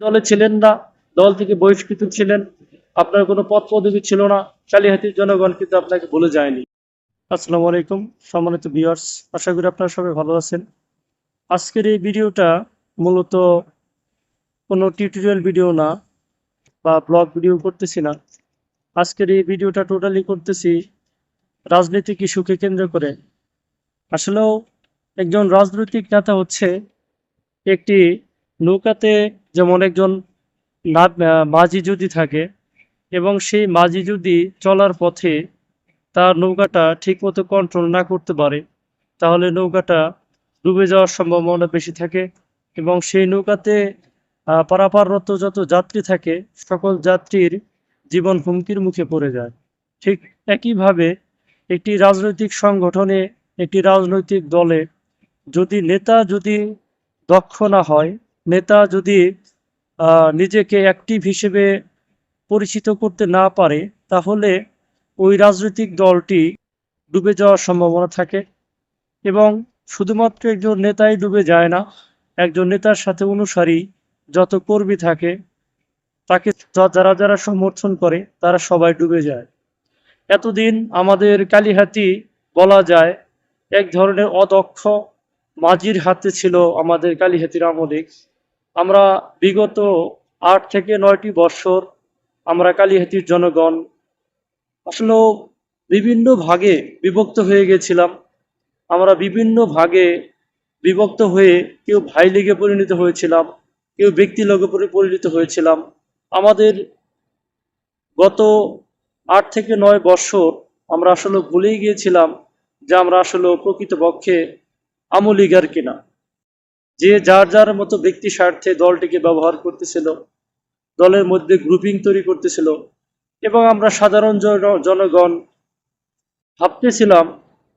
দলে ছিলেন না, দল থেকে বহিষ্কৃত ছিলেন। আপনার কোনো পদ পদবি ছিল না। কালিহাতির জনগণ কিন্তু আপনাকে ভুলে যায়নি। আসসালামু আলাইকুম, সম্মানিত ভিউয়ার্স, আশা করি আপনারা সবাই ভালো আছেন। আজকের এই ভিডিওটা মূলত কোনো টিউটোরিয়াল ভিডিও না বা ব্লগ ভিডিও করতেছি না। আজকের এই ভিডিওটা টোটালি করতেছি রাজনৈতিক ইস্যুকে কেন্দ্র করে। আসলেও একজন রাজনৈতিক নেতা হচ্ছে একটি নৌকাতে যেমন একজন মাঝি যদি থাকে এবং সেই মাঝি যদি চলার পথে তার নৌকাটা ঠিকমতো কন্ট্রোল না করতে পারে, তাহলে নৌকাটা ডুবে যাওয়ার সম্ভাবনা বেশি থাকে এবং সেই নৌকাতে পারাপাররত যত যাত্রী থাকে, সকল যাত্রীর জীবন হুমকির মুখে পড়ে যায়। ঠিক একইভাবে একটি রাজনৈতিক সংগঠনে একটি রাজনৈতিক দলে যদি নেতা যদি দক্ষ না হয় নেতা যদি নিজেকে অ্যাক্টিভ হিসেবে পরিচিত করতে না পারে, তাহলে ওই রাজনৈতিক দলটি ডুবে যাওয়ার সম্ভাবনা থাকে এবং শুধুমাত্র একজন নেতাই ডুবে যায় না, একজন নেতার সাথে অনুসারী যত কর্মী থাকে, তাকে যারা যারা সমর্থন করে, তারা সবাই ডুবে যায়। এতদিন আমাদের কালীহাতি বলা যায়, এক ধরনের অদক্ষ মাঝির হাতে ছিল আমাদের কালীহাতির আমলিক আমরা বিগত আট থেকে নয়টি বছর আমরা কালীহাতির জনগণ আসলে বিভিন্ন ভাগে বিভক্ত হয়ে গেছিলাম। আমরা বিভিন্ন ভাগে বিভক্ত হয়ে কেউ ভাই লীগে পরিণত হয়েছিলাম, কেউ ব্যক্তি লোকে পরিণত হয়েছিলাম। আমাদের গত আট থেকে নয় বছর আমরা আসলে ভুলেই গিয়েছিলাম যে আমরা আসলে প্রকৃতপক্ষে আমলিগার কিনা। যে যার যার মতো ব্যক্তি স্বার্থে দলটিকে ব্যবহার করতেছিল, দলের মধ্যে গ্রুপিং তৈরি করতেছিল এবং আমরা সাধারণ জন- জনগণ ভাবতেছিলাম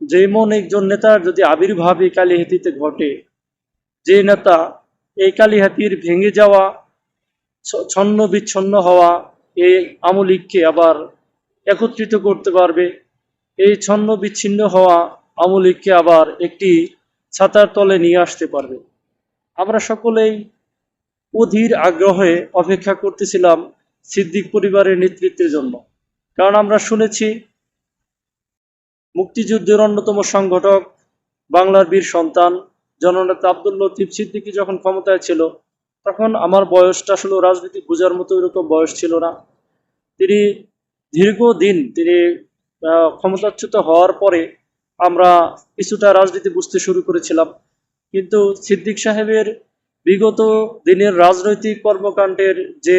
যে এমন একজন নেতার যদি আবির্ভাব এই কালীহাতিতে ঘটে, যে নেতা এই কালীহাতির ভেঙে যাওয়া ছন্ন বিচ্ছন্ন হওয়া এই আমলিককে আবার একত্রিত করতে পারবে, এই ছন্ন বিচ্ছিন্ন হওয়া আমলিককে আবার একটি ছাতার তলে নিয়ে আসতে পারবে। আমরা সকলেই অধীর আগ্রহে অপেক্ষা করতেছিলাম সিদ্দিক পরিবারের নেতৃত্বের জন্য। কারণ আমরা শুনেছি, মুক্তিযুদ্ধের অন্যতম সংগঠক, বাংলার বীর সন্তান, জননেতা আব্দুল লতিফ সিদ্দিকী যখন ক্ষমতায় ছিল, তখন আমার বয়সটা আসলে রাজনীতি বোঝার মতো এরকম বয়স ছিল না। তিনি দীর্ঘদিন তিনি ক্ষমতাচ্যুত হওয়ার পরে আমরা কিছুটা রাজনীতি বুঝতে শুরু করেছিলাম। কিন্তু সিদ্দিক সাহেবের বিগত দিনের রাজনৈতিক কর্মকাণ্ডের যে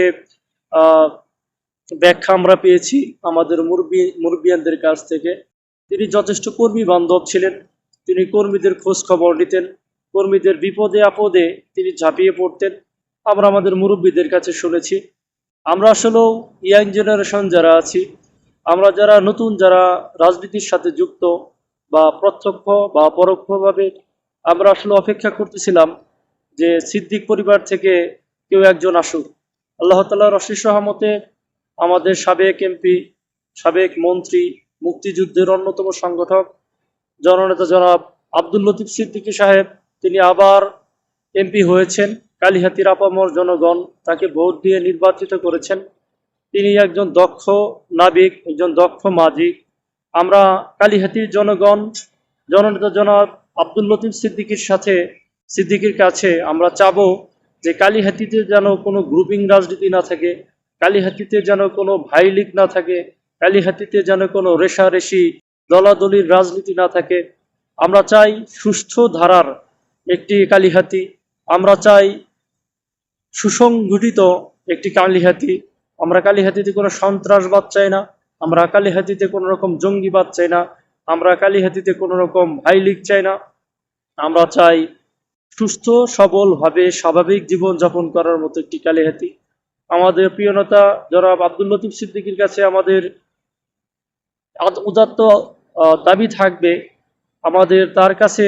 ব্যাখ্যা আমরা পেয়েছি আমাদের মুরব্বী মুরবিয়ানদের কাছ থেকে, তিনি যথেষ্ট কর্মী বান্ধব ছিলেন, তিনি কর্মীদের খোঁজ খবর নিতেন, কর্মীদের বিপদে আপদে তিনি ঝাঁপিয়ে পড়তেন। আমরা আমাদের মুরব্বীদের কাছে শুনেছি, আমরা আসলেও ইয়াং জেনারেশন যারা আছি, আমরা যারা নতুন যারা রাজনীতির সাথে যুক্ত বা প্রত্যক্ষ বা পরোক্ষভাবে আমরা আসলে অপেক্ষা করতেছিলাম যে সিদ্দিক পরিবার থেকে কেউ একজন আসুক। আল্লাহ তাল্লাহর অশেষ রহমতে আমাদের সাবেক এমপি, সাবেক মন্ত্রী, মুক্তিযুদ্ধের অন্যতম সংগঠক, জননেতা জনাব আব্দুল লতিফ সিদ্দিকী সাহেব, তিনি আবার এমপি হয়েছেন। কালিহাতির আপামর জনগণ তাকে ভোট দিয়ে নির্বাচিত করেছেন। তিনি একজন দক্ষ নাবিক, একজন দক্ষ মাঝি আমরা কালিহাতির জনগণ, জননেতা জনাব আব্দুল লতিফ সিদ্দিকীর সাথে, সিদ্দিকির কাছে আমরা চাব যে কালিহাতিতে যেন কোনো গ্রুপিং রাজনীতি না থাকে, কালিহাতিতে যেন কোনো ভাই লীগ না থাকে, কালিহাতিতে যেন কোনো রেশারেশি দলাদলির রাজনীতি না থাকে। আমরা চাই সুস্থ ধারার একটি কালিহাতি, আমরা চাই সুসংগঠিত একটি কালিহাতি। আমরা কালিহাতিতে কোনো সন্ত্রাসবাদ চাই না, আমরা কালিহাতিতে কোনো রকম জঙ্গিবাদ চাই না। আমরা কালিহাতিতে কোনো রকম ভাই লীগ চাই না। আমরা চাই সুস্থ সবলভাবে স্বাভাবিক জীবন যাপন করার মতো একটি কালিহাতি। আমাদের প্রিয় নেতা জনাব আব্দুল লতিফ সিদ্দিকীর কাছে আমাদের উদাত্ত দাবি থাকবে, আমাদের তার কাছে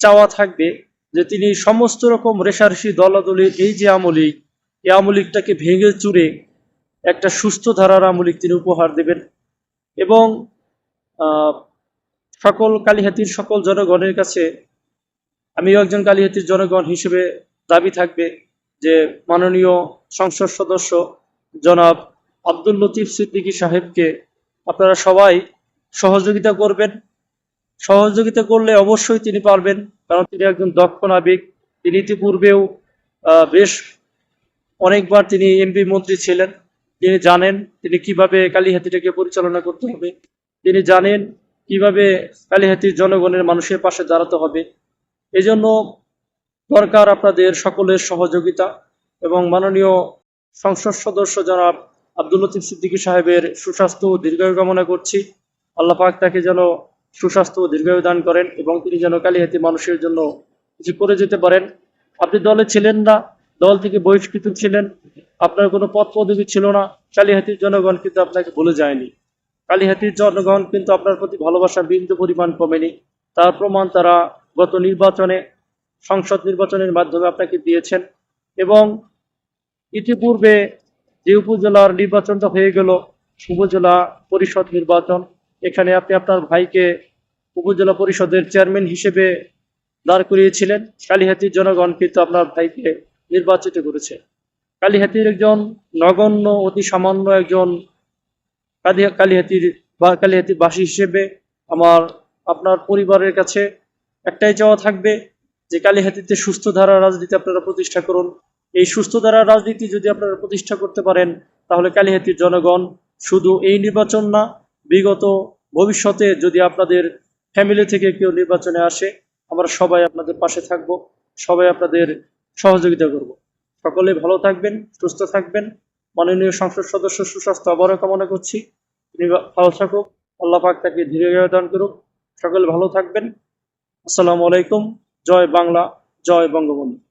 চাওয়া থাকবে যে তিনি সমস্ত রকম রেশারেশি দলাদলির এই যে আমলিক এই আমলিকটাকে ভেঙে চুরে একটা সুস্থ ধারার আমলিক তিনি উপহার দেবেন এবং সকল কালিহাতির সকল জনগণের কাছে আমিও একজন কালিহাতির জনগণ হিসেবে দাবি থাকবে যে মাননীয় সংসদ সদস্য জনাব আব্দুল লতিফ সিদ্দিকী সাহেবকে আপনারা সবাই সহযোগিতা করবেন। সহযোগিতা করলে অবশ্যই তিনি পারবেন, কারণ তিনি একজন দক্ষ নাবিক। তিনি ইতিপূর্বেও বেশ অনেকবার তিনি এমপি মন্ত্রী ছিলেন। তিনি জানেন তিনি কীভাবে কালীহাতিটাকে পরিচালনা করতে হবে। তিনি জানেন কীভাবে কালীহাতির জনগণের মানুষের পাশে দাঁড়াতে হবে, এজন্য দরকার আপনাদের সকলের সহযোগিতা এবং মাননীয় সংসদ সদস্য জনাব আব্দুল লতিফ সিদ্দিকী সাহেবের সুস্বাস্থ্য ও দীর্ঘায়ু কামনা করছি। আল্লাহ পাক তাকে যেন সুস্বাস্থ্য ও দীর্ঘায়ু দান করেন এবং তিনি যেন কালীহাতি মানুষের জন্য কিছু করে যেতে পারেন। আপনি দলে ছিলেন না, দল থেকে বহিষ্কৃত ছিলেন, আপনার কোনো পদ পদবি ছিল না, কালীহাতির জনগণ কিন্তু আপনাকে ভুলে যায়নি। কালীহাতির জনগণ কিন্তু আপনার প্রতি ভালোবাসা বিন্দু পরিমাণ কমেনি। তার প্রমাণ তারা গত নির্বাচনে, সংসদ নির্বাচনের মাধ্যমে আপনাকে দিয়েছেন এবং ইতিপূর্বে যে উপজেলার নির্বাচনটা হয়ে গেল, উপজেলা পরিষদ নির্বাচন, এখানে আপনি আপনার ভাইকে উপজেলা পরিষদের চেয়ারম্যান হিসেবে দাঁড় করিয়েছিলেন। কালীহাতির জনগণ কিন্তু আপনার ভাইকে নির্বাচিত করেছে। কালীহাতির একজন নগণ্য, অতি সামান্য একজন কালী- কালীহাতির বা কালীহাতির বাসী হিসেবে আমার, আপনার পরিবারের কাছে একটাই চাওয়া থাকবে যে কালীহাতিতে সুস্থ ধারা রাজনীতি আপনারা প্রতিষ্ঠা করুন। এই সুস্থ ধারা রাজনীতি যদি আপনারা প্রতিষ্ঠা করতে পারেন, তাহলে কালীহাতির জনগণ শুধু এই নির্বাচন না, বিগত ভবিষ্যতে যদি আপনাদের ফ্যামিলি থেকে কেউ নির্বাচনে আসে, আমরা সবাই আপনাদের পাশে থাকব, সবাই আপনাদের সহযোগিতা করব। সকলে ভালো থাকবেন, সুস্থ থাকবেন। মাননীয় সংসদ সদস্য, সুস্বাস্থ্য আবারও কামনা করছি। তিনি ভালো থাকুক, আল্লাহ পাক তাকে ধীরে দান করুক। সকলে ভালো থাকবেন। আসসালামু আলাইকুম। জয় বাংলা, জয় বঙ্গবন্ধু।